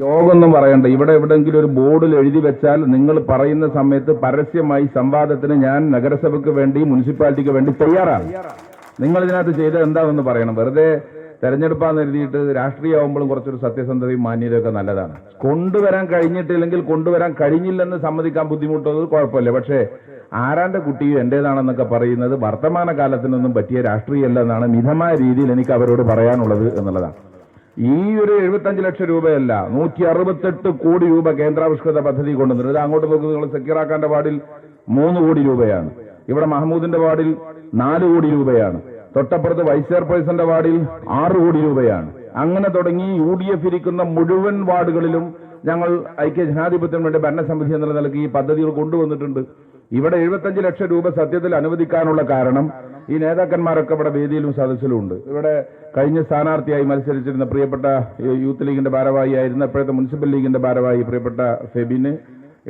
യോഗമൊന്നും പറയണ്ട. ഇവിടെ എവിടെങ്കിലും ഒരു ബോർഡിൽ എഴുതി വെച്ചാൽ നിങ്ങൾ പറയുന്ന സമയത്ത് പരസ്യമായി സംവാദത്തിന് ഞാൻ നഗരസഭയ്ക്ക് വേണ്ടി മുനിസിപ്പാലിറ്റിക്ക് വേണ്ടി തയ്യാറാണ്. നിങ്ങൾ ഇതിനകത്ത് ചെയ്തത് എന്താണെന്ന് പറയണം. വെറുതെ തെരഞ്ഞെടുപ്പാന്ന് എഴുതിയിട്ട് രാഷ്ട്രീയമാകുമ്പോഴും കുറച്ചൊരു സത്യസന്ധതയും മാന്യതയൊക്കെ നല്ലതാണ്. കൊണ്ടുവരാൻ കഴിഞ്ഞിട്ടില്ലെങ്കിൽ കൊണ്ടുവരാൻ കഴിഞ്ഞില്ലെന്ന് സമ്മതിക്കാൻ ബുദ്ധിമുട്ടുന്നത് കുഴപ്പമില്ല. പക്ഷേ ആരാന്റെ കുട്ടിയും എന്റേതാണെന്നൊക്കെ പറയുന്നത് വർത്തമാന കാലത്തിനൊന്നും പറ്റിയ രാഷ്ട്രീയമല്ല എന്നാണ് മിതമായ രീതിയിൽ എനിക്ക് അവരോട് പറയാനുള്ളത് എന്നുള്ളതാണ്. ഈ ഒരു എഴുപത്തഞ്ച് ലക്ഷം രൂപയല്ല നൂറ്റി അറുപത്തെട്ട് കോടി രൂപ കേന്ദ്രാവിഷ്കൃത പദ്ധതി കൊണ്ടുവന്നിട്ടുണ്ട് അങ്ങോട്ട് നോക്കുക നിങ്ങൾ സക്കീറാക്കാന്റെ വാർഡിൽ മൂന്ന് കോടി രൂപയാണ്. ഇവിടെ മഹമ്മൂദിന്റെ വാർഡിൽ നാല് കോടി രൂപയാണ്. തൊട്ടപ്പുറത്ത് വൈസ് ചെയർപേഴ്സന്റെ വാർഡിൽ ആറ് കോടി രൂപയാണ്. അങ്ങനെ തുടങ്ങി യു ഡി എഫ് ഇരിക്കുന്ന മുഴുവൻ വാർഡുകളിലും ഞങ്ങൾ ഐക്യ ജനാധിപത്യത്തിന് വേണ്ടി ഭരണസമിതി എന്നുള്ള നിലയ്ക്ക് ഈ പദ്ധതികൾ കൊണ്ടുവന്നിട്ടുണ്ട്. ഇവിടെ എഴുപത്തഞ്ച് ലക്ഷം രൂപ സത്യത്തിൽ അനുവദിക്കാനുള്ള കാരണം ഈ നേതാക്കന്മാരൊക്കെ ഇവിടെ വേദിയിലും സദസ്സിലും ഉണ്ട്. ഇവിടെ കഴിഞ്ഞ സ്ഥാനാർത്ഥിയായി മത്സരിച്ചിരുന്ന പ്രിയപ്പെട്ട യൂത്ത് ലീഗിന്റെ ഭാരവാഹിയായിരുന്ന ഇപ്പോഴത്തെ മുനിസിപ്പൽ ലീഗിന്റെ ഭാരവാഹി പ്രിയപ്പെട്ട ഫെബിന്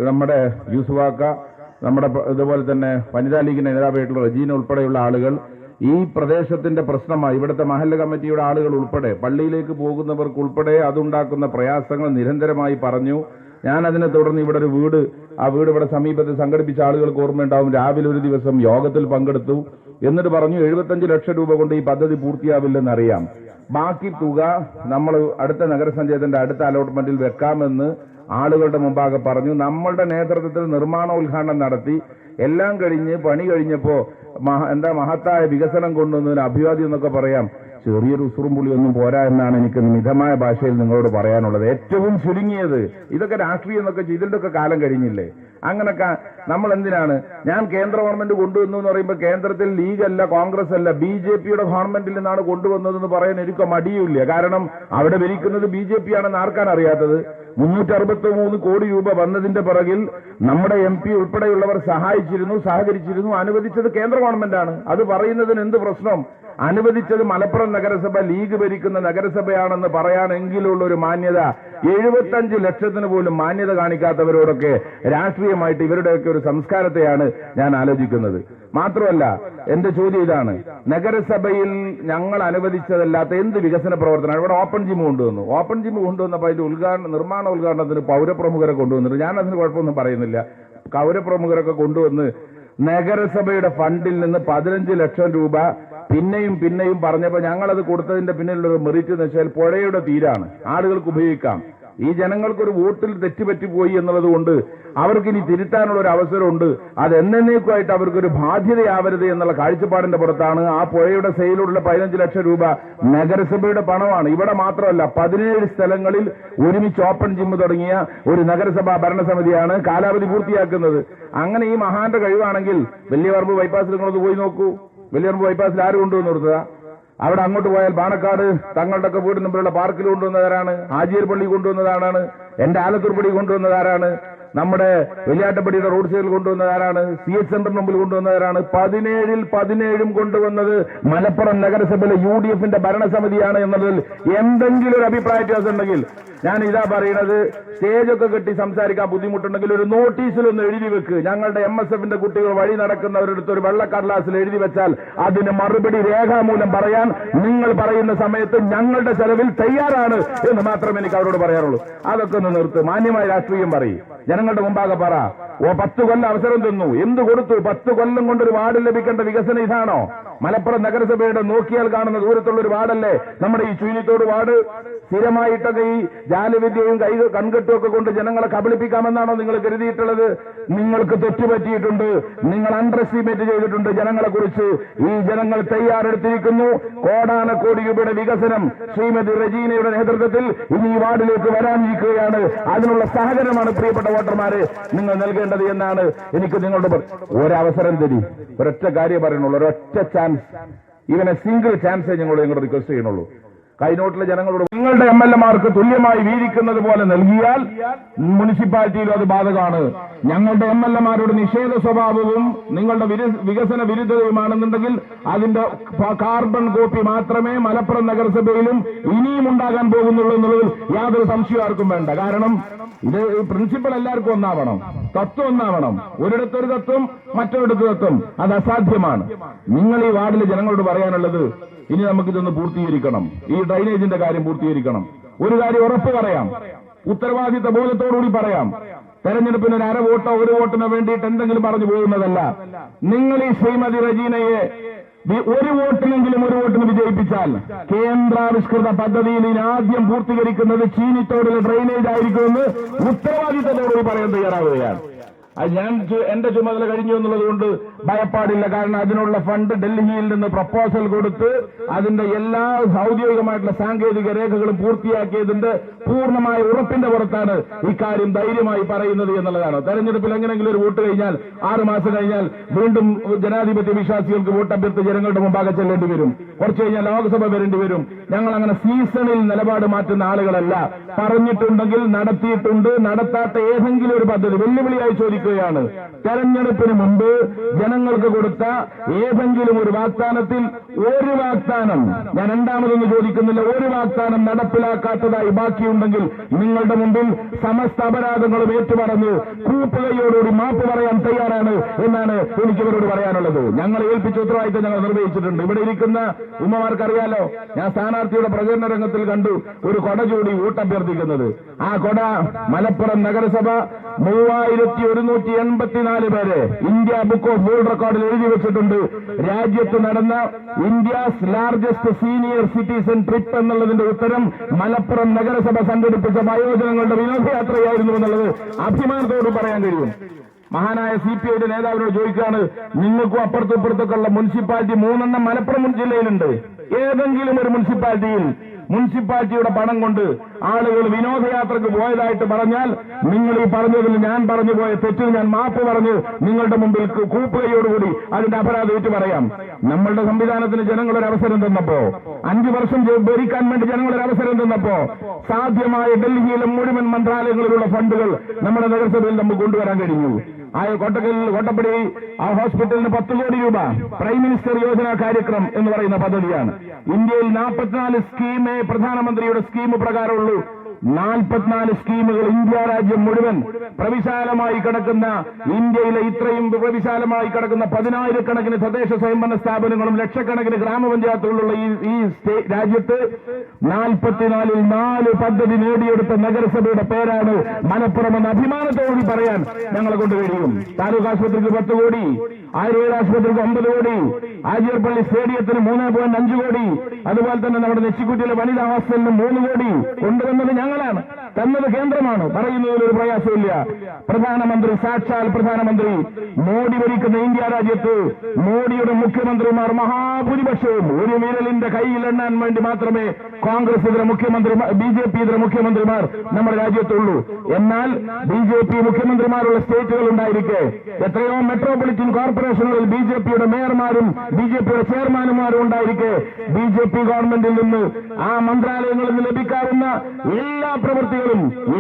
നമ്മുടെ യൂസുവാക്ക നമ്മുടെ ഇതുപോലെ തന്നെ വനിതാ ലീഗിന്റെ നേതാവായിട്ടുള്ള റജീന ഉൾപ്പെടെയുള്ള ആളുകൾ ഈ പ്രദേശത്തിന്റെ പ്രശ്നമായി ഇവിടുത്തെ മഹല്ല കമ്മിറ്റിയുടെ ആളുകൾ ഉൾപ്പെടെ പള്ളിയിലേക്ക് പോകുന്നവർക്ക് ഉൾപ്പെടെ അതുണ്ടാക്കുന്ന പ്രയാസങ്ങൾ നിരന്തരമായി പറഞ്ഞു. ഞാൻ അതിനെ തുടർന്ന് ഇവിടെ ഒരു വീട് ആ വീട് ഇവിടെ സമീപത്ത് സംഘടിപ്പിച്ച ആളുകൾക്ക് ഓർമ്മയുണ്ടാവും. രാവിലെ ഒരു ദിവസം യോഗത്തിൽ പങ്കെടുത്തു. എന്നിട്ട് പറഞ്ഞു എഴുപത്തഞ്ച് ലക്ഷം രൂപ കൊണ്ട് ഈ പദ്ധതി പൂർത്തിയാവില്ലെന്ന് അറിയാം. ബാക്കി തുക നമ്മൾ അടുത്ത നഗരസഞ്ചയത്തിന്റെ അടുത്ത അലോട്ട്മെന്റിൽ വെക്കാമെന്ന് ആളുകളുടെ മുമ്പാകെ പറഞ്ഞു. നമ്മളുടെ നേതൃത്വത്തിൽ നിർമ്മാണ ഉദ്ഘാടനം നടത്തി. എല്ലാം കഴിഞ്ഞ് പണി കഴിഞ്ഞപ്പോ എന്താ മഹത്തായ വികസനം കൊണ്ടുവന്നതിന് അഭിവാദ്യം എന്നൊക്കെ പറയാം. ചെറിയൊരു ഉസുറും പുളിയൊന്നും പോരാ എന്നാണ് എനിക്ക് മിതമായ ഭാഷയിൽ നിങ്ങളോട് പറയാനുള്ളത്. ഏറ്റവും ചുരുങ്ങിയത് ഇതൊക്കെ രാഷ്ട്രീയം എന്നൊക്കെ ഇതിന്റെ കാലം കഴിഞ്ഞില്ലേ? അങ്ങനൊക്കെ നമ്മൾ എന്തിനാണ് ഞാൻ കേന്ദ്ര ഗവൺമെന്റ് കൊണ്ടുവന്നു എന്ന് പറയുമ്പോൾ കേന്ദ്രത്തിൽ ലീഗ് അല്ല കോൺഗ്രസ് അല്ല ബി ജെ പിയുടെ ഗവൺമെന്റിൽ നിന്നാണ് കൊണ്ടുവന്നതെന്ന് പറയാൻ എനിക്ക് മടിയുമില്ല. കാരണം അവിടെ ഭരിക്കുന്നത് ബി ജെ പി ആണെന്ന് ആർക്കാണ് അറിയാത്തത്? മുന്നൂറ്റി അറുപത്തി മൂന്ന് കോടി രൂപ വന്നതിന്റെ പിറകിൽ നമ്മുടെ എം പി ഉൾപ്പെടെയുള്ളവർ സഹായിച്ചിരുന്നു സഹകരിച്ചിരുന്നു അനുവദിച്ചത് കേന്ദ്ര ഗവൺമെന്റാണ് അത് പറയുന്നതിന് എന്ത് പ്രശ്നം? അനുവദിച്ചത് മലപ്പുറം നഗരസഭ ലീഗ് ഭരിക്കുന്ന നഗരസഭയാണെന്ന് പറയാനെങ്കിലുള്ള ഒരു മാന്യത എഴുപത്തഞ്ച് ലക്ഷത്തിന് പോലും മാന്യത കാണിക്കാത്തവരോടൊക്കെ രാഷ്ട്രീയമായിട്ട് ഇവരുടെയൊക്കെ ഒരു സംസ്കാരത്തെയാണ് ഞാൻ ആലോചിക്കുന്നത്. മാത്രമല്ല എന്റെ ചോദ്യം ഇതാണ്. നഗരസഭയിൽ ഞങ്ങൾ അനുവദിച്ചതല്ലാത്ത എന്ത് വികസന പ്രവർത്തനമാണ്? ഇവിടെ ഓപ്പൺ ജിം കൊണ്ടുവന്നു. ഓപ്പൺ ജിം കൊണ്ടുവന്നപ്പോൾ അതിന്റെ ഉദ്ഘാടന നിർമ്മാണ ഉദ്ഘാടനത്തിന് പൗരപ്രമുഖരെ കൊണ്ടുവന്നിട്ട് ഞാൻ അതിന് കുഴപ്പമൊന്നും പറയുന്നില്ല. പൗരപ്രമുഖരൊക്കെ കൊണ്ടുവന്ന് നഗരസഭയുടെ ഫണ്ടിൽ നിന്ന് പതിനഞ്ച് ലക്ഷം രൂപ പിന്നെയും പിന്നെയും പറഞ്ഞപ്പോൾ ഞങ്ങളത് കൊടുത്തതിന്റെ പിന്നിലുള്ള മെറിറ്റ് എന്ന് വെച്ചാൽ പുഴയുടെ തീരാണ്. ആളുകൾക്ക് ഉപയോഗിക്കാം. ഈ ജനങ്ങൾക്കൊരു വോട്ടിൽ തെറ്റുപറ്റിപ്പോയി എന്നുള്ളത് കൊണ്ട് അവർക്ക് ഇനി തിരുത്താനുള്ള ഒരു അവസരമുണ്ട്. അത് എന്നേക്കുമായിട്ട് അവർക്കൊരു ബാധ്യതയാവരുത് എന്നുള്ള കാഴ്ചപ്പാടിന്റെ പുറത്താണ്. ആ പുഴയുടെ സെയിലുള്ള പതിനഞ്ച് ലക്ഷം രൂപ നഗരസഭയുടെ പണമാണ്. ഇവിടെ മാത്രമല്ല പതിനേഴ് സ്ഥലങ്ങളിൽ ഒരുമിച്ച് ഓപ്പൺ ജിം തുടങ്ങിയ ഒരു നഗരസഭാ ഭരണസമിതിയാണ് കാലാവധി പൂർത്തിയാക്കുന്നത്. അങ്ങനെ ഈ മഹാന്റെ കഴിവാണെങ്കിൽ വലിയ പറമ്പ് ബൈപ്പാസിൽ നിങ്ങളൊന്ന് പോയി നോക്കൂ. വലിയ പറമ്പ് ബൈപ്പാസിൽ ആര് കൊണ്ടുവന്ന് കൊടുത്തതാ അവിടെ അങ്ങോട്ട് പോയാൽ പാണക്കാട് തങ്ങളുടെ വീടിന് മുമ്പിലുള്ള പാർക്കിൽ കൊണ്ടുവന്നതാരാണ്? ആജിയർ പള്ളി കൊണ്ടുവന്നതാണ് എന്റെ ആലത്തൂർ പള്ളി കൊണ്ടുവന്നതാരാണ്? നമ്മുടെ വെള്ളിയാട്ടപ്പടിയുടെ റോഡ് സൈഡിൽ കൊണ്ടുവന്നതാരാണ് സി എച്ച് സെന്ററിന് മുമ്പിൽ കൊണ്ടുവന്നതാരാണ് പതിനേഴിൽ പതിനേഴും കൊണ്ടുവന്നത് മലപ്പുറം നഗരസഭയിലെ യു ഡി എഫിന്റെ ഭരണസമിതിയാണ് എന്നതിൽ എന്തെങ്കിലും ഒരു അഭിപ്രായ വ്യത്യാസം ഉണ്ടെങ്കിൽ ഞാൻ ഇതാ പറയുന്നത് സ്റ്റേജൊക്കെ കെട്ടി സംസാരിക്കാൻ ബുദ്ധിമുട്ടുണ്ടെങ്കിൽ ഒരു നോട്ടീസിലൊന്ന് എഴുതി വെക്ക്. ഞങ്ങളുടെ എം എസ് എഫിന്റെ കുട്ടികൾ വഴി നടക്കുന്നവരെടുത്ത് ഒരു വെള്ളക്കടലാസിൽ എഴുതി വെച്ചാൽ അതിന് മറുപടി രേഖാമൂലം പറയാൻ നിങ്ങൾ പറയുന്ന സമയത്ത് ഞങ്ങളുടെ ചെലവിൽ തയ്യാറാണ് എന്ന് മാത്രമേ എനിക്ക് അവരോട് പറയാറുള്ളൂ അതൊക്കെ ഒന്ന് നിർത്ത്. മാന്യമായ രാഷ്ട്രീയം പറയും. ജനങ്ങളുടെ മുമ്പാകെ പറ. ഓ പത്ത് കൊല്ലം അവസരം തന്നു. എന്ത് കൊടുത്തു? പത്ത് കൊല്ലം കൊണ്ട് ഒരു വാർഡ് ലഭിക്കേണ്ട വികസനം ഇതാണോ? മലപ്പുറം നഗരസഭയുടെ നോക്കിയാൽ കാണുന്ന ദൂരത്തുള്ള ഒരു വാർഡല്ലേ? നമ്മുടെ ഈ ചുയിനിത്തോട് വാർഡ് സ്ഥിരമായിട്ടൊക്കെ ഈ ജാലവിദ്യയും കൈ കൺകെട്ടും ഒക്കെ കൊണ്ട് ജനങ്ങളെ കബളിപ്പിക്കാമെന്നാണോ നിങ്ങൾ കരുതിയിട്ടുള്ളത്? നിങ്ങൾക്ക് തെറ്റുപറ്റിയിട്ടുണ്ട് നിങ്ങൾ അണ്ടർ എസ്റ്റിമേറ്റ് ചെയ്തിട്ടുണ്ട് ജനങ്ങളെ കുറിച്ച്. ഈ ജനങ്ങൾ തയ്യാറെടുത്തിരിക്കുന്നു. കോടാന കോടി രൂപയുടെ വികസനം ശ്രീമതി റജീനയുടെ നേതൃത്വത്തിൽ ഇനി ഈ വാർഡിലേക്ക് വരാനിരിക്കുകയാണ്. അതിനുള്ള സഹകരണമാണ് പ്രിയപ്പെട്ട വോട്ടർമാരെ നിങ്ങൾ നൽകേണ്ടത് എന്നാണ് എനിക്ക് നിങ്ങളുടെ ഒരവസരം തരി. ഒരൊറ്റ കാര്യം പറയുന്നുള്ളൂ. ഒരൊറ്റ ചാൻസ് ഇവനെ സിംഗിൾ ചാൻസേ ഞങ്ങളോട് നിങ്ങളുടെ റിക്വസ്റ്റ് ചെയ്യുന്നുള്ളൂ. കൈനോട്ടിലെ ജനങ്ങളോട് നിങ്ങളുടെ എം എൽ എമാർക്ക് തുല്യമായി വീതിക്കുന്നത് പോലെ നൽകിയാൽ മുനിസിപ്പാലിറ്റിയിലും അത് ബാധകമാണ്. ഞങ്ങളുടെ എം എൽ എമാരുടെ നിഷേധ സ്വഭാവവും നിങ്ങളുടെ വികസന വിരുദ്ധതയുമാണെന്നുണ്ടെങ്കിൽ അതിന്റെ കാർബൺ കോപ്പി മാത്രമേ മലപ്പുറം നഗരസഭയിലും ഇനിയും ഉണ്ടാകാൻ പോകുന്നുള്ളൂ എന്നുള്ളതിൽ യാതൊരു സംശയം ആർക്കും വേണ്ട. കാരണം ഇത് പ്രിൻസിപ്പൾ എല്ലാവർക്കും ഒന്നാവണം. തത്വം ഒന്നാവണം. ഒരിടത്തൊരു തത്വം മറ്റൊരിടത്ത് തത്വം. അത് അസാധ്യമാണ്. നിങ്ങൾ ഈ വാർഡിലെ ജനങ്ങളോട് പറയാനുള്ളത് ഇനി നമുക്കിതൊന്ന് പൂർത്തീകരിക്കണം. ഈ ഡ്രൈനേജിന്റെ കാര്യം പൂർത്തീകരിക്കണം. ഒരു കാര്യം ഉറപ്പ് പറയാം. ഉത്തരവാദിത്ത ബോധത്തോടുകൂടി പറയാം. തെരഞ്ഞെടുപ്പിന് ഒരു അര വോട്ടോ ഒരു വോട്ടിനോ വേണ്ടിയിട്ട് എന്തെങ്കിലും പറഞ്ഞു പോകുന്നതല്ല. നിങ്ങൾ ഈ ശ്രീമതി റജീനയെ ഒരു വോട്ടിനെങ്കിലും ഒരു വോട്ടിന് വിജയിപ്പിച്ചാൽ കേന്ദ്രാവിഷ്കൃത പദ്ധതിയിൽ ഇനി ആദ്യം പൂർത്തീകരിക്കുന്നത് ചീനിത്തോടുള്ള ഡ്രെയിനേജ് ആയിരിക്കുമെന്ന് ഉത്തരവാദിത്തത്തോടുകൂടി പറയാൻ തയ്യാറാവുകയാണ്. ഞാൻ എന്റെ ചുമതല കഴിഞ്ഞു എന്നുള്ളത് കൊണ്ട് ഭയപ്പാടില്ല. കാരണം അതിനുള്ള ഫണ്ട് ഡൽഹിയിൽ നിന്ന് പ്രപ്പോസൽ കൊടുത്ത് അതിന്റെ എല്ലാ ഔദ്യോഗികമായിട്ടുള്ള സാങ്കേതിക രേഖകളും പൂർത്തിയാക്കിയതിന്റെ പൂർണമായ ഉറപ്പിന്റെ പുറത്താണ് ഇക്കാര്യം ധൈര്യമായി പറയുന്നത് എന്നുള്ളതാണ്. തെരഞ്ഞെടുപ്പിൽ എങ്ങനെയെങ്കിലും ഒരു വോട്ട് കഴിഞ്ഞാൽ ആറ് മാസം കഴിഞ്ഞാൽ വീണ്ടും ജനാധിപത്യ വിശ്വാസികൾക്ക് വോട്ട് അഭ്യർത്ഥി ജനങ്ങളുടെ മുമ്പാകെ ചെല്ലേണ്ടി വരും. കുറച്ച് കഴിഞ്ഞാൽ ലോക്സഭ വരേണ്ടി വരും. ഞങ്ങൾ അങ്ങനെ സീസണിൽ നിലപാട് മാറ്റുന്ന ആളുകളല്ല. പറഞ്ഞിട്ടുണ്ടെങ്കിൽ നടത്തിയിട്ടുണ്ട്. നടത്താത്ത ഏതെങ്കിലും ഒരു പദ്ധതി വെല്ലുവിളിയായി ചോദിക്കുകയാണ്. തെരഞ്ഞെടുപ്പിന് മുമ്പ് ജനങ്ങൾക്ക് കൊടുത്ത ഏതെങ്കിലും ഒരു വാഗ്ദാനത്തിൽ ഒരു വാഗ്ദാനം. ഞാൻ രണ്ടാമതൊന്നും ചോദിക്കുന്നില്ല. ഒരു വാഗ്ദാനം നടപ്പിലാക്കാത്തതായി ബാക്കിയുണ്ടെങ്കിൽ നിങ്ങളുടെ മുമ്പിൽ സമസ്ത അപരാധങ്ങളും ഏറ്റുപറഞ്ഞ് കൂപ്പുകയോടുകൂടി മാപ്പ് പറയാൻ തയ്യാറാണ് എന്നാണ് എനിക്ക് ഇവരോട് പറയാനുള്ളത്. ഞങ്ങൾ ഏൽപ്പിച്ച ഉത്തരവാദിത്തം ഞങ്ങൾ നിർവഹിച്ചിട്ടുണ്ട്. ഇവിടെ ഇരിക്കുന്ന ഉമ്മമാർക്കറിയാലോ? ഞാൻ സ്ഥാനാർത്ഥിയുടെ പ്രചരണ രംഗത്തിൽ കണ്ടു ഒരു കൊട ചൂടി ഊട്ടഭ്യർത്ഥിക്കുന്നത് ആ കൊട മലപ്പുറം നഗരസഭ മൂവായിരത്തി ഒരുന്നൂറ്റി എൺപത്തിനാല് പേരെ ഇന്ത്യ ബുക്ക് ഓഫ് വേൾഡ് റെക്കോർഡിൽ എഴുതി വെച്ചിട്ടുണ്ട്. രാജ്യത്ത് നടന്ന India's largest senior citizen trip എന്നുള്ളതിന്റെ ഉത്തരം മലപ്പുറം നഗരസഭ സംഘടിപ്പിച്ച വയോജനങ്ങളുടെ വിനോദയാത്രയായിരുന്നു എന്നുള്ളത് അഭിമാനത്തോട് പറയാൻ കഴിയും. മഹാനായ സി പി ഐയുടെ നേതാവിനോട് ചോദിക്കുകയാണ് നിങ്ങൾക്കും അപ്പുറത്തും ഇപ്പുറത്തൊക്കെയുള്ള മുനിസിപ്പാലിറ്റി മൂന്നെണ്ണം മലപ്പുറം ജില്ലയിലുണ്ട്. ഏതെങ്കിലും ഒരു മുനിസിപ്പാലിറ്റിയിൽ മുനിസിപ്പാലിറ്റിയുടെ പണം കൊണ്ട് ആളുകൾ വിനോദയാത്രക്ക് പോയതായിട്ട് പറഞ്ഞാൽ നിങ്ങൾ ഈ പറഞ്ഞതിൽ ഞാൻ പറഞ്ഞു പോയ തെറ്റിൽ ഞാൻ മാപ്പ് പറഞ്ഞ്. നിങ്ങളുടെ മുമ്പിൽ കൂപ്പുകയോടുകൂടി അതിന്റെ അപരാധം ഏറ്റു പറയാം. നമ്മളുടെ സംവിധാനത്തിന് ജനങ്ങളൊരു അവസരം തന്നപ്പോ അഞ്ചു വർഷം ഭരിക്കാൻ വേണ്ടി ജനങ്ങളൊരു അവസരം തന്നപ്പോ സാധ്യമായ ഡൽഹിയിലെ മുഴുവൻ മന്ത്രാലയങ്ങളിലുള്ള ഫണ്ടുകൾ നമ്മുടെ നഗരസഭയിൽ നമുക്ക് കൊണ്ടുവരാൻ കഴിഞ്ഞു. ആ കോട്ടക്കൽ കോട്ടപ്പടി ആ ഹോസ്പിറ്റലിന് പത്ത് കോടി രൂപ. പ്രൈം മിനിസ്റ്റർ യോജന കാര്യക്രം എന്ന് പറയുന്ന പദ്ധതിയാണ്. ഇന്ത്യയിൽ നാൽപ്പത്തിനാല് സ്കീമേ പ്രധാനമന്ത്രിയുടെ സ്കീം പ്രകാരമുള്ളൂ. നാൽപ്പത്തിനാല് സ്കീമുകൾ ഇന്ത്യ രാജ്യം മുഴുവൻ പ്രവിശാലമായി കിടക്കുന്ന ഇന്ത്യയിലെ ഇത്രയും പ്രവിശാലമായി കിടക്കുന്ന പതിനായിരക്കണക്കിന് തദ്ദേശ സ്വയംഭരണ സ്ഥാപനങ്ങളും ലക്ഷക്കണക്കിന് ഗ്രാമപഞ്ചായത്തുകളുള്ള ഈ രാജ്യത്ത് നാൽപ്പത്തിനാലിൽ നാല് പദ്ധതി നേടിയെടുത്ത നഗരസഭയുടെ പേരാണ് മലപ്പുറം എന്ന അഭിമാനത്തോടി പറയാൻ ഞങ്ങളെ കൊണ്ട് കഴിയും. താലൂക്ക് ആശുപത്രിക്ക് പത്ത് കോടി ആയുർവേദ ആശുപത്രിക്ക് ഒമ്പത് കോടി ആജിയർപള്ളി സ്റ്റേഡിയത്തിന് മൂന്ന് പോയിന്റ് അഞ്ച് കോടി അതുപോലെ തന്നെ നമ്മുടെ നെച്ചിക്കുട്ടിയിലെ വനിതാ ഹോസ്റ്റലിന് മൂന്ന് കോടി കൊണ്ടുവന്നത് ഞങ്ങളാണ് തന്നത് കേന്ദ്രമാണ്. പറയുന്നതിൽ ഒരു പ്രയാസമില്ല പ്രധാനമന്ത്രി സാക്ഷാൽ പ്രധാനമന്ത്രി മോഡി ഭരിക്കുന്ന ഇന്ത്യ രാജ്യത്ത് മോഡിയുടെ മുഖ്യമന്ത്രിമാർ മഹാഭൂരിപക്ഷവും ഒരു വിരലിന്റെ കയ്യിൽ എണ്ണാൻ വേണ്ടി മാത്രമേ കോൺഗ്രസ് ഇതര മുഖ്യമന്ത്രി ബി ജെ പി ഇതര മുഖ്യമന്ത്രിമാർ നമ്മുടെ രാജ്യത്തുള്ളൂ. എന്നാൽ ബി ജെ പി മുഖ്യമന്ത്രിമാരുള്ള സ്റ്റേറ്റുകൾ ഉണ്ടായിരിക്കെ. എത്രയോ മെട്രോപൊളിറ്റൻ കോർപ്പറേഷനുകളിൽ ബി ജെ പിയുടെ മേയർമാരും ബി ജെ പിയുടെ ചെയർമാനുമാരും ഉണ്ടായിരിക്കെ. ബി ജെ പി ഗവൺമെന്റിൽ നിന്ന് ആ മന്ത്രാലയങ്ങളിൽ നിന്ന് ലഭിക്കാവുന്ന എല്ലാ പ്രവൃത്തികളും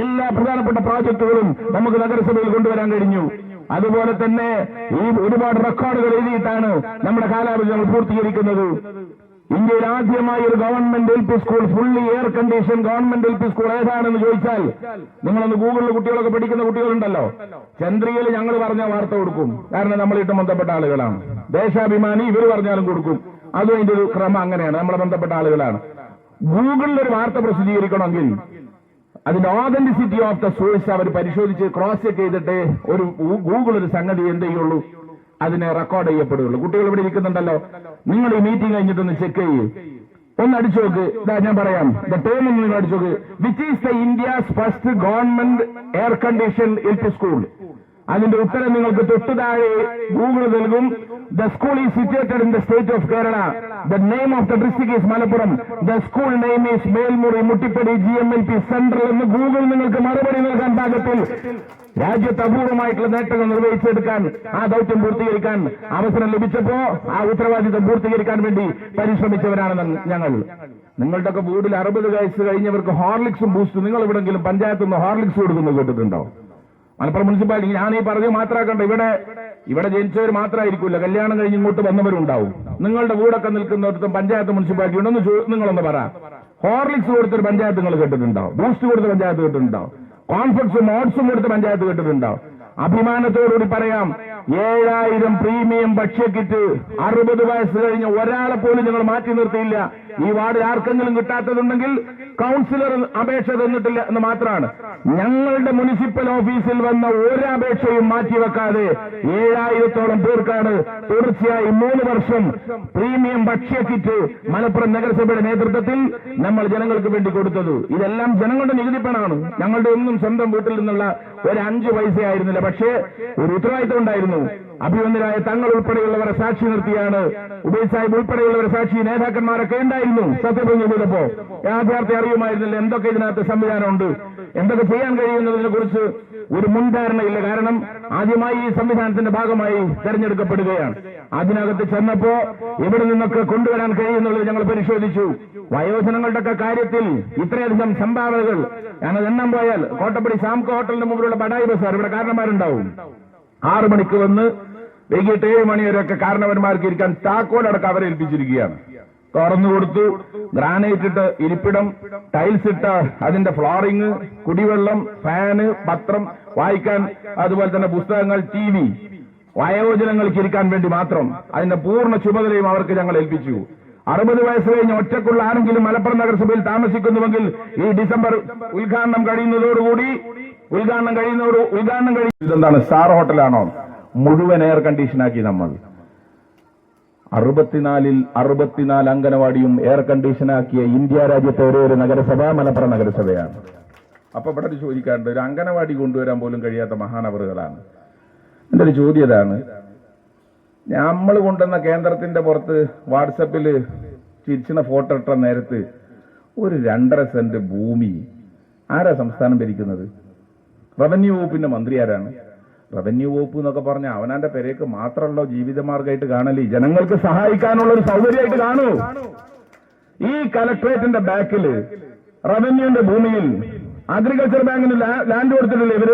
എല്ലാ പ്രധാനപ്പെട്ട പ്രോജക്ടുകളും നമുക്ക് നഗരസഭയിൽ കൊണ്ടുവരാൻ കഴിഞ്ഞു. അതുപോലെ തന്നെ ഈ ഒരുപാട് റെക്കോർഡുകൾ എഴുതിയിട്ടാണ് നമ്മുടെ കാലാവധി പൂർത്തീകരിക്കുന്നത്. ഇന്ത്യയിൽ ആദ്യമായി ഒരു government L P school fully air condition government L P school ഏതാണെന്ന് ചോദിച്ചാൽ നിങ്ങളൊന്ന് ഗൂഗിളിൽ കുട്ടികളൊക്കെ പഠിക്കുന്ന കുട്ടികളുണ്ടല്ലോ. ചന്ദ്രികയിൽ ഞങ്ങൾ പറഞ്ഞ വാർത്ത കൊടുക്കും. കാരണം നമ്മളിട്ട് ബന്ധപ്പെട്ട ആളുകളാണ്. ദേശാഭിമാനി ഇവർ പറഞ്ഞാലും കൊടുക്കും. അതും അതിന്റെ ഒരു ക്രമം അങ്ങനെയാണ്. നമ്മളെ ബന്ധപ്പെട്ട ആളുകളാണ്. ഗൂഗിളിൽ ഒരു വാർത്ത പ്രസിദ്ധീകരിക്കണമെങ്കിൽ അതിന്റെ ഓതന്റിസിറ്റി ഓഫ് ദ സോഴ്സ് അവർ പരിശോധിച്ച് ക്രോസ് ചെക്ക് ചെയ്തിട്ട് ഒരു ഗൂഗിൾ ഒരു സംഗതി എന്ത് അതിനെ റെക്കോർഡ് ചെയ്യപ്പെടുകയുള്ളൂ കുട്ടികൾ ഇവിടെ ഇരിക്കുന്നുണ്ടല്ലോ. നിങ്ങൾ ഈ മീറ്റിംഗ് കഴിഞ്ഞിട്ടൊന്ന് ചെക്ക് ചെയ്യൂ. ഒന്ന് അടിച്ചു നോക്ക്. ഞാൻ പറയാം. ദ ടേം ഒന്ന് നിങ്ങൾ അടിച്ചു നോക്ക്. Which is the India's first government air condition L P school അതിന്റെ ഉത്തരം നിങ്ങൾക്ക് തൊട്ടു താഴെ ഗൂഗിൾ നൽകും. ദ school is situated in the state of Kerala. The name of the district is Malappuram. The school name is Melmuri Muttippadi G M L P central എന്ന് Google നിങ്ങൾക്ക് മറുപടി നൽകാൻ പാകത്തിൽ രാജ്യത്ത് അപൂർവമായിട്ടുള്ള നേട്ടങ്ങൾ നിർവഹിച്ചെടുക്കാൻ ആ ദൗത്യം പൂർത്തീകരിക്കാൻ അവസരം ലഭിച്ചപ്പോ ആ ഉത്തരവാദിത്തം പൂർത്തീകരിക്കാൻ വേണ്ടി പരിശ്രമിച്ചവരാണ് ന- ഞങ്ങൾ നിങ്ങളുടെയൊക്കെ വീട്ടിൽ അറുപത് വയസ്സ് കഴിഞ്ഞവർക്ക് ഹോർലിക്സും ബൂസ്റ്റും നിങ്ങൾ എവിടെങ്കിലും പഞ്ചായത്ത് നിന്ന് ഹോർലിക്സ് കൊടുക്കുന്നു കേട്ടിട്ടുണ്ടോ മലപ്പുറം മുനിസിപ്പാലിറ്റി ഞാൻ ഈ പറഞ്ഞു മാത്രമാക്കണ്ട ഇവിടെ ഇവിടെ ജനിച്ചവർ മാത്രമായിരിക്കില്ല കല്യാണം കഴിഞ്ഞ് ഇങ്ങോട്ട് വന്നവരുണ്ടാവും. നിങ്ങളുടെ വീടൊക്കെ നിൽക്കുന്നിടത്തും പഞ്ചായത്ത് മുനിസിപ്പാലിറ്റി ഉണ്ടെന്ന് നിങ്ങളൊന്ന് പറ. ഹോർലിക്സ് കൊടുത്തൊരു പഞ്ചായത്ത് നിങ്ങൾ കേട്ടിട്ടുണ്ടാവും ബൂസ്റ്റ് കൊടുത്ത പഞ്ചായത്ത് കേട്ടിട്ടുണ്ടാവും കോൺഫ്ലക്സും ഓട്സും കൊടുത്ത പഞ്ചായത്ത് കേട്ടിട്ടുണ്ടാവും അഭിമാനത്തോടുകൂടി പറയാം. ഏഴായിരം പ്രീമിയം ഭക്ഷ്യക്കിറ്റ് അറുപത് വയസ്സ് കഴിഞ്ഞ ഒരാളെ പോലും ഞങ്ങൾ മാറ്റി നിർത്തിയില്ല. ഈ വാർഡിൽ ആർക്കെങ്കിലും കിട്ടാത്തതുണ്ടെങ്കിൽ കൗൺസിലർ അപേക്ഷ തന്നിട്ടില്ല എന്ന് മാത്രമാണ്. ഞങ്ങളുടെ മുനിസിപ്പൽ ഓഫീസിൽ വന്ന ഒരു അപേക്ഷയും മാറ്റിവെക്കാതെ ഏഴായിരത്തോളം പേർക്കാണ് തുടർച്ചയായി മൂന്ന് വർഷം പ്രീമിയം ഭക്ഷ്യ കിറ്റ് മലപ്പുറം നഗരസഭയുടെ നേതൃത്വത്തിൽ നമ്മൾ ജനങ്ങൾക്ക് വേണ്ടി കൊടുത്തത്. ഇതെല്ലാം ജനങ്ങളുടെ നികുതി പണമാണ്. ഞങ്ങളുടെ ഒന്നും സ്വന്തം വീട്ടിൽ നിന്നുള്ള ഒരു അഞ്ച് പൈസ ആയിരുന്നില്ല പക്ഷേ ഒരു ഉത്തരവാദിത്തം ഉണ്ടായിരുന്നു. അഭിമന്യരായ തങ്ങൾ ഉൾപ്പെടെയുള്ളവരെ സാക്ഷി നിർത്തിയാണ്. ഉബൈ സാഹിബ് ഉൾപ്പെടെയുള്ളവരെ സാക്ഷി നേതാക്കന്മാരൊക്കെ ഉണ്ടായിരുന്നു. സത്യപ്രതിജ്ഞ ചെയ്തപ്പോ. യാഥാർത്ഥ്യം അറിയുമായിരുന്നില്ല എന്തൊക്കെ ഇതിനകത്ത് സംവിധാനമുണ്ട്. എന്തൊക്കെ ചെയ്യാൻ കഴിയുന്നതിനെ കുറിച്ച് ഒരു മുൻധാരണയില്ല. കാരണം ആദ്യമായി ഈ സംവിധാനത്തിന്റെ ഭാഗമായി തെരഞ്ഞെടുക്കപ്പെടുകയാണ്. അതിനകത്ത് ചെന്നപ്പോ എവിടെ നിന്നൊക്കെ കൊണ്ടുവരാൻ കഴിയുന്നുള്ളത് ഞങ്ങൾ പരിശോധിച്ചു. വയോജനങ്ങളുടെ ഒക്കെ കാര്യത്തിൽ ഇത്രയധികം സംഭാവനകൾ. ഞാനത് എണ്ണം പോയാൽ കോട്ടപ്പടി സാംകോ ഹോട്ടലിന്റെ മുമ്പിലുള്ള ബഡായി ബസാർ ഇവിടെ കാരണന്മാരുണ്ടാവും. ആറു മണിക്ക് വന്ന് വൈകിട്ട് ഏഴ് മണിവരെയൊക്കെ കാരണവന്മാർക്ക് ഇരിക്കാൻ താക്കോലടക്കം അവരെ ഏൽപ്പിച്ചിരിക്കുകയാണ്. തുറന്നു കൊടുത്തു ഗ്രാനൈറ്റ് ഇട്ട് ഇരിപ്പിടം ടൈൽസ് ഇട്ട് അതിന്റെ ഫ്ലോറിങ് കുടിവെള്ളം ഫാന് പത്രം വായിക്കാൻ അതുപോലെ തന്നെ പുസ്തകങ്ങൾ ടി വി വയോജനങ്ങൾക്ക് ഇരിക്കാൻ വേണ്ടി മാത്രം അതിന്റെ പൂർണ ചുമതലയും അവർക്ക് ഞങ്ങൾ ഏൽപ്പിച്ചു. അറുപത് വയസ്സ് കഴിഞ്ഞ് ഒറ്റക്കുള്ള ആരെങ്കിലും മലപ്പുറം നഗരസഭയിൽ താമസിക്കുന്നുവെങ്കിൽ ഈ ഡിസംബർ ഉദ്ഘാടനം കഴിയുന്നതോടുകൂടി ഉദ്ഘാടനം കഴിയുന്നതോട് ഉദ്ഘാടനം കഴിയുന്നത് എന്താണ് സ്റ്റാർ ഹോട്ടലാണോ? മുഴുവൻ എയർ കണ്ടീഷനാക്കി നമ്മൾ. അറുപത്തിനാലിൽ അറുപത്തിനാല് അംഗനവാടിയും എയർ കണ്ടീഷനാക്കിയ ഇന്ത്യ രാജ്യത്തെ ഒരേ ഒരു നഗരസഭ മലപ്പുറം നഗരസഭയാണ്. അപ്പൊ ഇവിടെ ഒരു ചോദിക്കാറുണ്ട് ഒരു അംഗനവാടി കൊണ്ടുവരാൻ പോലും കഴിയാത്ത മഹാനവറുകളാണ്. എന്റെ ഒരു ചോദ്യം ഇതാണ്. നമ്മൾ കൊണ്ടുവന്ന കേന്ദ്രത്തിന്റെ പുറത്ത് വാട്സപ്പിൽ ചിരിച്ചിന ഫോട്ടോ ഇട്ട നേരത്ത് ഒരു രണ്ടര സെന്റ് ഭൂമി ആരാ സംസ്ഥാനം ഭരിക്കുന്നത്? റവന്യൂ വകുപ്പിന്റെ മന്ത്രി ആരാണ്? റവന്യൂ വകുപ്പ് എന്നൊക്കെ പറഞ്ഞ അവനാന്റെ പെരേക്ക് മാത്രമല്ലോ ജീവിതമാർഗമായിട്ട് കാണലേ. ജനങ്ങൾക്ക് സഹായിക്കാനുള്ള ഒരു സൗകര്യമായിട്ട് കാണൂ. ഈ കലക്ട്രേറ്റിന്റെ ബാക്കിൽ റവന്യൂന്റെ ഭൂമിയിൽ അഗ്രികൾച്ചർ ബാങ്കിന് ലാൻഡ് കൊടുത്തിട്ടില്ല ഇവർ?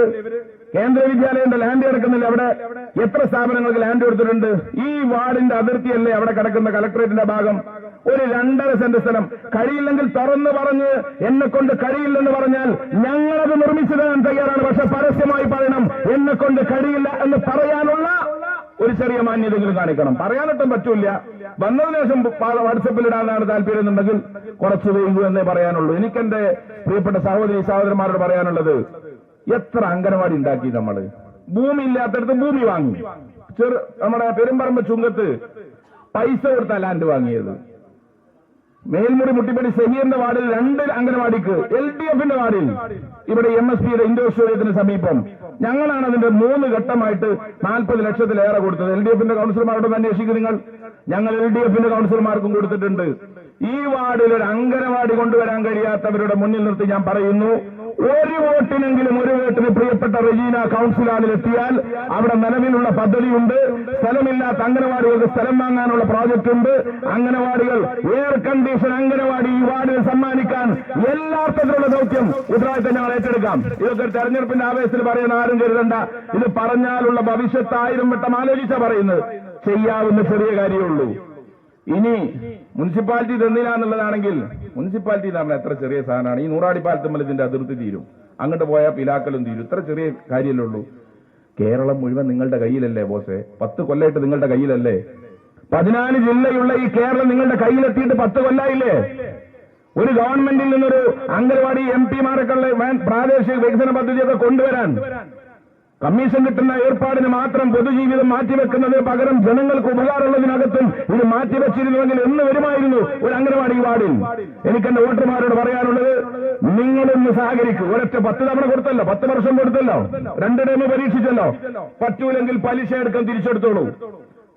കേന്ദ്ര വിദ്യാലയത്തിന്റെ ലാൻഡ് കിടക്കുന്നില്ല അവിടെ. എത്ര സ്ഥാപനങ്ങൾക്ക് ലാൻഡ് കൊടുത്തിട്ടുണ്ട്? ഈ വാർഡിന്റെ അതിർത്തിയല്ലേ അവിടെ കിടക്കുന്ന കലക്ട്രേറ്റിന്റെ ഭാഗം. ഒരു രണ്ടര സെന്റ് സ്ഥലം. കഴിയില്ലെങ്കിൽ തുറന്നു പറഞ്ഞ് എന്നെ കൊണ്ട് കഴിയില്ലെന്ന് പറഞ്ഞാൽ ഞങ്ങളത് നിർമ്മിച്ചു തരാൻ തയ്യാറാണ്. പക്ഷെ പരസ്യമായി പറയണം എന്നെ കൊണ്ട് കഴിയില്ല എന്ന് പറയാനുള്ള ഒരു ചെറിയ മാന്യതെങ്കിലും കാണിക്കണം. പറയാനൊട്ടും പറ്റൂല വന്നതിന് ശേഷം വാട്സപ്പിൽ ഇടാനാണ് താല്പര്യം എന്നുണ്ടെങ്കിൽ കുറച്ച് വൈകു എന്നേ പറയാനുള്ളൂ. എനിക്കെന്റെ പ്രിയപ്പെട്ട സഹോദരി സഹോദരന്മാരോട് പറയാനുള്ളത് എത്ര അംഗനവാടി ഉണ്ടാക്കി നമ്മൾ? ഭൂമി ഇല്ലാത്തടത്ത് ഭൂമി വാങ്ങി. ചെറു നമ്മുടെ പെരുമ്പറമ്പ് ചുങ്കത്ത് പൈസ കൊടുത്താ ലാൻഡ് വാങ്ങിയത്. മേൽമുറി മുട്ടിപ്പടി സെഹിയറിന്റെ വാർഡിൽ രണ്ട് അംഗനവാടിക്ക് എൽ ഡി എഫിന്റെ വാർഡിൽ. ഇവിടെ എം എസ് പിയുടെ ഇൻഡോർ സ്റ്റേഡിയത്തിന് സമീപം. ഞങ്ങളാണ് അതിന്റെ മൂന്ന് ഘട്ടമായിട്ട് നാൽപ്പത് ലക്ഷത്തിലേറെ കൊടുത്തത്. എൽ ഡി എഫിന്റെ കൗൺസിലർമാരോട് അന്വേഷിക്കും നിങ്ങൾ. ഞങ്ങൾ എൽ ഡി എഫിന്റെ കൗൺസിലർമാർക്കും കൊടുത്തിട്ടുണ്ട്. ഈ വാർഡിൽ ഒരു അംഗനവാടി കൊണ്ടുവരാൻ കഴിയാത്തവരുടെ മുന്നിൽ നിർത്തി ഞാൻ പറയുന്നു. ഒരു വോട്ടിന് പ്രിയപ്പെട്ട റെജീന കൗൺസിൽ എത്തിയാൽ അവിടെ നിലവിലുള്ള പദ്ധതിയുണ്ട്. സ്ഥലമില്ലാത്ത അംഗനവാടികൾക്ക് സ്ഥലം വാങ്ങാനുള്ള പ്രോജക്റ്റ് ഉണ്ട് അംഗനവാടികൾ എയർ കണ്ടീഷൻ അംഗനവാടി ഈ വാർഡിൽ സമ്മാനിക്കാൻ എല്ലാ അർത്ഥത്തിലുള്ള ദൗത്യം. ഉത്തരവാദിത്തം ഞങ്ങൾ ഏറ്റെടുക്കാം. ഇതൊക്കെ തെരഞ്ഞെടുപ്പിന്റെ ആവേശത്തിൽ പറയുന്ന ആരും കരുതണ്ട. ഇത് പറഞ്ഞാലുള്ള ഭവിഷ്യത്ത് ആയിരം വട്ടം ആലോചിച്ചാ പറയുന്നത്. ചെയ്യാവുന്ന ചെറിയ കാര്യമുള്ളൂ. ഇനി മുനിസിപ്പാലിറ്റി തന്നില്ലാന്നുള്ളതാണെങ്കിൽ മുനിസിപ്പാലിറ്റി എന്ന് പറഞ്ഞാൽ എത്ര ചെറിയ സാധനമാണ്? ഈ നൂറാടി പാലത്തുമ്മൽ ഇതിന്റെ അതിർത്തി തീരും. അങ്ങോട്ട് പോയാൽ പിലാക്കലും തീരും. ഇത്ര ചെറിയ കാര്യമല്ലേ ഉള്ളൂ. കേരളം മുഴുവൻ നിങ്ങളുടെ കയ്യിലല്ലേ ബോസെ? പത്ത് കൊല്ലായിട്ട് നിങ്ങളുടെ കയ്യിലല്ലേ? പതിനാല് ജില്ലയുള്ള ഈ കേരളം നിങ്ങളുടെ കയ്യിലെത്തിയിട്ട് പത്ത് കൊല്ലായില്ലേ? ഒരു ഗവൺമെന്റിൽ നിന്നൊരു അംഗൻവാടി എം പിമാരൊക്കെ പ്രാദേശിക വികസന പദ്ധതിയൊക്കെ കൊണ്ടുവരാൻ കമ്മീഷൻ കിട്ടുന്ന ഏർപ്പാടിന് മാത്രം പൊതുജീവിതം മാറ്റിവെക്കുന്നതിന് പകരം ജനങ്ങൾക്ക് ഉപകാരമുള്ളതിനകത്തും ഇത് മാറ്റിവെച്ചിരുന്നുവെങ്കിൽ എന്ന് വരുമായിരുന്നു ഒരു അംഗനവാടി വാർഡിൽ. എനിക്ക് എന്റെ വോട്ടർമാരോട് പറയാനുള്ളത് നിങ്ങളൊന്ന് സഹകരിക്കൂ. ഒരൊറ്റ പത്ത് തവണ കൊടുത്തല്ലോ. പത്ത് വർഷം കൊടുത്തല്ലോ. രണ്ട് ടൈം പരീക്ഷിച്ചല്ലോ. പറ്റൂലെങ്കിൽ പലിശ എടുക്കാൻ തിരിച്ചെടുത്തോളൂ.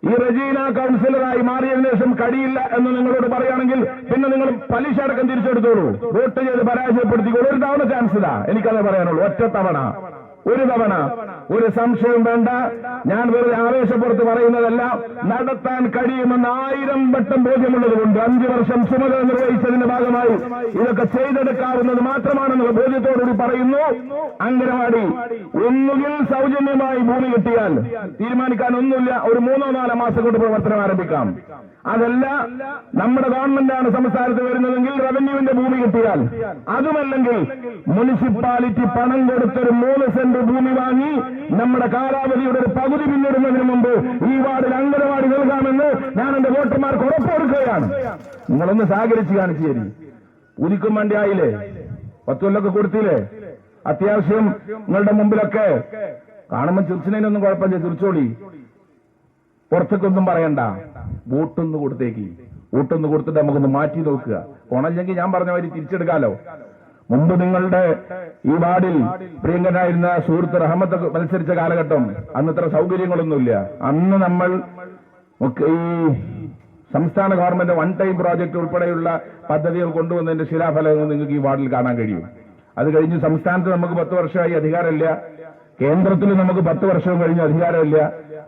ഈ റജീന കൗൺസിലറായി മാറിയതിനു ശേഷം കഴിയില്ല എന്ന് നിങ്ങളോട് പറയുകയാണെങ്കിൽ പിന്നെ നിങ്ങൾ പലിശ അടക്കം തിരിച്ചെടുത്തോളൂ. വോട്ട് ചെയ്ത് പരാജയപ്പെടുത്തിക്കോളൂ. ഒരു തവണ ചാൻസ് ഇതാ. എനിക്കത് പറയാനുള്ളൂ. ഒറ്റ തവണ. ഒരു തവണ. ഒരു സംശയം വേണ്ട. ഞാൻ വെറുതെ ആവേശപ്പുറത്ത് പറയുന്നതല്ല. നടത്താൻ കഴിയുമെന്ന് ആയിരം വട്ടം ബോധ്യമുള്ളതുകൊണ്ട് അഞ്ചു വർഷം ചുമതല നിർവഹിച്ചതിന്റെ ഭാഗമായി ഇതൊക്കെ ചെയ്തെടുക്കാവുന്നത് മാത്രമാണെന്നുള്ള ബോധ്യത്തോടുകൂടി പറയുന്നു. അംഗനവാടി ഒന്നുകിൽ സൗജന്യമായി ഭൂമി കിട്ടിയാൽ തീരുമാനിക്കാൻ ഒന്നുമില്ല. ഒരു മൂന്നോ നാലോ മാസം കൊണ്ട് പ്രവർത്തനം ആരംഭിക്കാം. അതല്ല നമ്മുടെ ഗവൺമെന്റാണ് സംസ്ഥാനത്ത് വരുന്നതെങ്കിൽ റവന്യൂവിന്റെ ഭൂമി കിട്ടിയാൽ. അതുമല്ലെങ്കിൽ മുനിസിപ്പാലിറ്റി പണം കൊടുത്തൊരു മൂന്ന് സെന്റ് ഭൂമി വാങ്ങി നമ്മുടെ കാലാവധിയുടെ ഒരു പകുതി പിന്നിടുന്നതിന് മുമ്പ് ഈ വാർഡിൽ അംഗനവാടി നൽകാമെന്ന് ഞാൻ എന്റെ വോട്ടർമാർക്ക് ഉറപ്പ് കൊടുക്കുകയാണ്. നിങ്ങളൊന്ന് സഹകരിച്ച് കാണിച്ചു തരി. ഉദിക്കും വേണ്ടി ആയില്ലേ? പത്തുകൊല്ലൊക്കെ കൊടുത്തില്ലേ? അത്യാവശ്യം നിങ്ങളുടെ മുമ്പിലൊക്കെ. കാണുമ്പോൾ ചിരിച്ചിനൊന്നും കുഴപ്പമില്ല ചിരിച്ചോളി പുറത്തേക്കൊന്നും പറയണ്ട. വോട്ടൊന്ന് കൊടുത്തേക്ക്. വോട്ടൊന്ന് കൊടുത്തിട്ട് നമുക്കൊന്ന് മാറ്റി നോക്കുക. പോണല്ലെങ്കിൽ ഞാൻ പറഞ്ഞ മാതിരി തിരിച്ചെടുക്കാലോ. മുമ്പ് നിങ്ങളുടെ ഈ വാർഡിൽ പ്രിയങ്കനായിരുന്ന സുഹൃത്ത് റഹമത്ത് മത്സരിച്ച കാലഘട്ടം അന്ന് ഇത്ര സൗകര്യങ്ങളൊന്നുമില്ല. അന്ന് നമ്മൾ ഈ സംസ്ഥാന ഗവൺമെന്റ് വൺ ടൈം പ്രോജക്ട് ഉൾപ്പെടെയുള്ള പദ്ധതികൾ കൊണ്ടുവന്നതിന്റെ ശിലാഫലങ്ങൾ നിങ്ങൾക്ക് ഈ വാർഡിൽ കാണാൻ കഴിയും. അത് കഴിഞ്ഞ് സംസ്ഥാനത്ത് നമുക്ക് പത്ത് വർഷമായി അധികാരമില്ല. കേന്ദ്രത്തിൽ നമുക്ക് പത്ത് വർഷം കഴിഞ്ഞ് അധികാരമില്ല.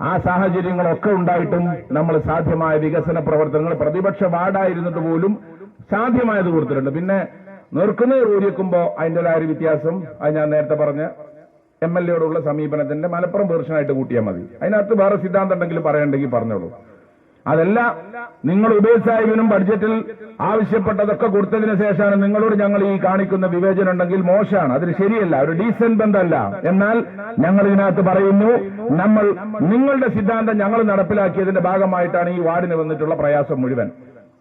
ആ സാഹചര്യങ്ങളൊക്കെ ഉണ്ടായിട്ടും നമ്മൾ സാധ്യമായ വികസന പ്രവർത്തനങ്ങൾ പ്രതിപക്ഷ വാർഡായിരുന്നിട്ട് പോലും സാധ്യമായത് കൊടുത്തിട്ടുണ്ട്. പിന്നെ നിർക്കുന്നത് ഊരിക്കുമ്പോ അതിന്റെതായ ഒരു വ്യത്യാസം അത് ഞാൻ നേരത്തെ പറഞ്ഞ എം എൽ എയോടുള്ള സമീപനത്തിന്റെ മലപ്പുറം വേർഷനായിട്ട് കൂട്ടിയാൽ മതി. അതിനകത്ത് വേറെ സിദ്ധാന്തം ഉണ്ടെങ്കിൽ പറയണ്ടെങ്കിൽ പറഞ്ഞോളൂ. അതല്ല നിങ്ങൾ സാഹിബിനും ബഡ്ജറ്റിൽ ആവശ്യപ്പെട്ടതൊക്കെ കൊടുത്തതിന് ശേഷമാണ് നിങ്ങളോട് ഞങ്ങൾ ഈ കാണിക്കുന്ന വിവേചനം ഉണ്ടെങ്കിൽ മോശമാണ്. അതിന് ശരിയല്ല ഒരു ഡീസന്റ് ബന്ധമല്ല. എന്നാൽ ഞങ്ങൾ ഇതിനകത്ത് പറയുന്നു നമ്മൾ നിങ്ങളുടെ സിദ്ധാന്തം ഞങ്ങൾ നടപ്പിലാക്കിയതിന്റെ ഭാഗമായിട്ടാണ് ഈ വാർഡിന് വന്നിട്ടുള്ള പ്രയാസം മുഴുവൻ.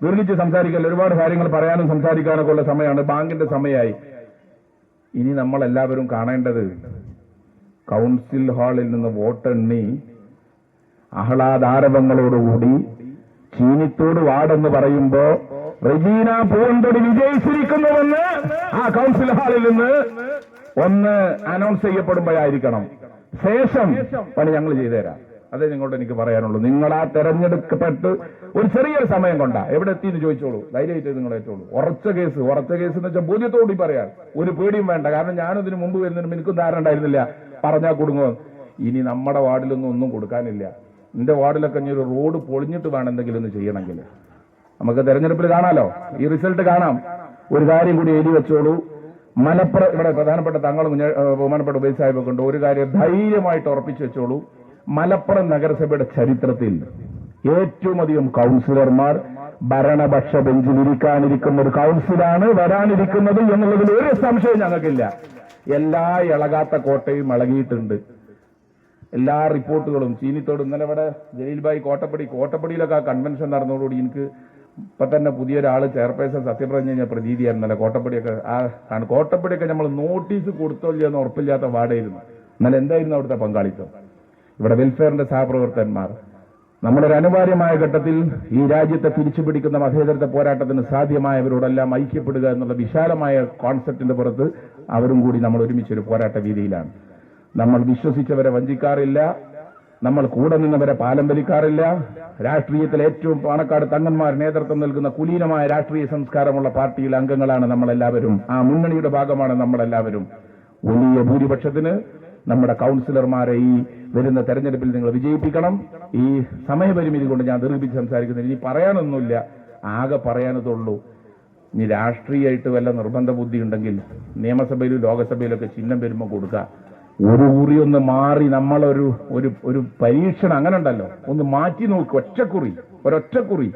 ദുർലിച്ച് സംസാരിക്കാൻ ഒരുപാട് കാര്യങ്ങൾ പറയാനും സംസാരിക്കാനൊക്കെ ഉള്ള സമയമാണ്. ബാങ്കിന്റെ സമയമായി. ഇനി നമ്മൾ എല്ലാവരും കാണേണ്ടത് കൗൺസിൽ ഹാളിൽ നിന്ന് വോട്ടെണ്ണി ആഹ്ലാദാരവങ്ങളോടുകൂടി ചീനിത്തോട് വാടെന്ന് പറയുമ്പോ റജീന പൂവന്തടി വിജയിച്ചിരിക്കുന്നുവെന്ന് ആ കൗൺസിൽ ഹാളിൽ നിന്ന് ഒന്ന് അനൗൺസ് ചെയ്യപ്പെടുമ്പോഴായിരിക്കണം. ശേഷം പണി ഞങ്ങൾ ചെയ്തുതരാം. അതേ നിങ്ങളോട് എനിക്ക് പറയാനുള്ളൂ. നിങ്ങളാ തെരഞ്ഞെടുക്കപ്പെട്ട് ഒരു ചെറിയൊരു സമയം കൊണ്ടാ. എവിടെ എത്തി എന്ന് ചോദിച്ചോളൂ. ധൈര്യമായിട്ട് നിങ്ങൾ ഏറ്റോളൂ ഉറച്ച കേസ്. ഉറച്ച കേസ് എന്ന് വെച്ചാൽ ബോധ്യത്തോടി പറയാൻ ഒരു പേടിയും വേണ്ട. കാരണം ഞാനും ഇതിന് മുമ്പ് വരുന്നതിന് എനിക്കും ധാരണ ഉണ്ടായിരുന്നില്ല. പറഞ്ഞാൽ കൊടുങ്ങോ ഇനി നമ്മുടെ വാർഡിലൊന്നും ഒന്നും കൊടുക്കാനില്ല. എന്റെ വാർഡിലൊക്കെ ഇനി ഒരു റോഡ് പൊളിഞ്ഞിട്ട് വേണം എന്തെങ്കിലും ഒന്ന് ചെയ്യണമെങ്കിൽ. നമുക്ക് തെരഞ്ഞെടുപ്പിൽ കാണാലോ? ഈ റിസൾട്ട് കാണാം. ഒരു കാര്യം കൂടി എഴുതി വെച്ചോളൂ. മലപ്പുറം ഇവിടെ പ്രധാനപ്പെട്ട തങ്ങളും ബഹുമാനപ്പെട്ട ഉപയോഗ സാഹിബൊക്കെ ഉണ്ട്. ഒരു കാര്യം ധൈര്യമായിട്ട് ഉറപ്പിച്ചു വെച്ചോളൂ. മലപ്പുറം നഗരസഭയുടെ ചരിത്രത്തിൽ ഏറ്റവും അധികം കൗൺസിലർമാർ ഭരണപക്ഷ ബെഞ്ചിൽ ഇരിക്കാനിരിക്കുന്ന ഒരു കൗൺസിലാണ് വരാനിരിക്കുന്നത് എന്നുള്ളതിൽ ഒരു സംശയം ഞങ്ങൾക്കില്ല. എല്ലാ ഇളകാത്ത കോട്ടയും ഇളകിയിട്ടുണ്ട് എല്ലാ റിപ്പോർട്ടുകളും ചീനിത്തോട് ഇന്നലെ ഇവിടെ ജലീൽബായി കോട്ടപ്പടി കോട്ടപ്പടിയിലൊക്കെ ആ കൺവെൻഷൻ നടന്നതോടുകൂടി എനിക്ക് ഇപ്പൊ തന്നെ പുതിയൊരാൾ ചെയർപേഴ്സൺ സത്യപ്രതിജ്ഞ കഴിഞ്ഞ പ്രതീതിയായിരുന്നല്ലോ. കോട്ടപ്പടിയൊക്കെ ആ കോട്ടപ്പടിയൊക്കെ നമ്മൾ നോട്ടീസ് കൊടുത്തോ ഇല്ലയോ എന്ന് ഉറപ്പില്ലാത്ത വാർഡായിരുന്നു എന്നാൽ എന്തായിരുന്നു അവിടുത്തെ പങ്കാളിത്തം? ഇവിടെ വെൽഫെയറിന്റെ സഹപ്രവർത്തകന്മാർ. നമ്മളൊരു അനിവാര്യമായ ഘട്ടത്തിൽ ഈ രാജ്യത്തെ തിരിച്ചുപിടിക്കുന്ന മതേതരത്തെ പോരാട്ടത്തിന് സാധ്യമായവരോടെല്ലാം ഐക്യപ്പെടുക എന്നുള്ള വിശാലമായ കോൺസെപ്റ്റിന്റെ പുറത്ത് അവരും കൂടി നമ്മൾ ഒരുമിച്ചൊരു പോരാട്ട വീതിയിലാണ്. നമ്മൾ വിശ്വസിച്ചവരെ വഞ്ചിക്കാറില്ല നമ്മൾ കൂടെ നിന്നവരെ പാലം വലിക്കാറില്ല. രാഷ്ട്രീയത്തിൽ ഏറ്റവും പാണക്കാട് തങ്ങന്മാർ നേതൃത്വം നൽകുന്ന കുലീനമായ രാഷ്ട്രീയ സംസ്കാരമുള്ള പാർട്ടിയിലെ അംഗങ്ങളാണ് നമ്മളെല്ലാവരും. ആ മുന്നണിയുടെ ഭാഗമാണ് നമ്മളെല്ലാവരും. വലിയ ഭൂരിപക്ഷത്തിന് നമ്മുടെ കൗൺസിലർമാരെ ഈ വരുന്ന തെരഞ്ഞെടുപ്പിൽ നിങ്ങൾ വിജയിപ്പിക്കണം. ഈ സമയപരിമിതി കൊണ്ട് ഞാൻ ദീർഘിപ്പിച്ച് സംസാരിക്കുന്നില്ല ഇനി പറയാനൊന്നുമില്ല. ആകെ പറയാനതുള്ളൂ. ഇനി രാഷ്ട്രീയമായിട്ട് വല്ല നിർബന്ധ ബുദ്ധി ഉണ്ടെങ്കിൽ നിയമസഭയിലും ലോകസഭയിലൊക്കെ ചിഹ്നം വരുമ്പോൾ കൊടുക്കുക ഒരു കുറി ഒന്ന് മാറി നമ്മളൊരു ഒരു ഒരു പരീക്ഷണം അങ്ങനെ ഉണ്ടല്ലോ ഒന്ന് മാറ്റി നോക്കുക ഒറ്റക്കുറി. ഒരൊറ്റക്കുറി.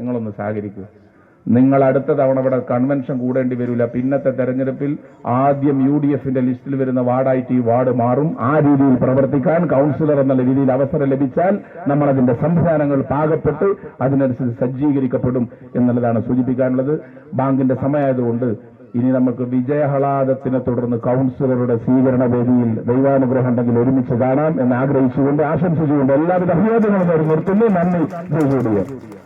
നിങ്ങളൊന്ന് സഹകരിക്കുക നിങ്ങൾ അടുത്ത തവണ ഇവിടെ കൺവെൻഷൻ കൂടേണ്ടി വരില്ല പിന്നത്തെ തെരഞ്ഞെടുപ്പിൽ ആദ്യം യു ഡി എഫിന്റെ ലിസ്റ്റിൽ വരുന്ന വാർഡായിട്ട് ഈ വാർഡ് മാറും. ആ രീതിയിൽ പ്രവർത്തിക്കാൻ കൗൺസിലർ എന്ന രീതിയിൽ അവസരം ലഭിച്ചാൽ നമ്മൾ അതിന്റെ സംവിധാനങ്ങൾ പാകപ്പെട്ട് അതിനനുസരിച്ച് സജ്ജീകരിക്കപ്പെടും എന്നുള്ളതാണ് സൂചിപ്പിക്കാനുള്ളത്. ബാങ്കിന്റെ സമയമായതുകൊണ്ട് ഇനി നമുക്ക് വിജയഹളാദത്തിനെ തുടർന്ന് കൗൺസിലറുടെ സ്വീകരണ വേദിയിൽ ദൈവാനുഗ്രഹം ഉണ്ടെങ്കിൽ ഒരുമിച്ച് കാണാം എന്ന് ആഗ്രഹിച്ചുകൊണ്ട് ആശംസിച്ചുകൊണ്ട് എല്ലാവിധ അഭിവാദ്യങ്ങളും നിർത്തുന്നു. നന്ദി. ജയ്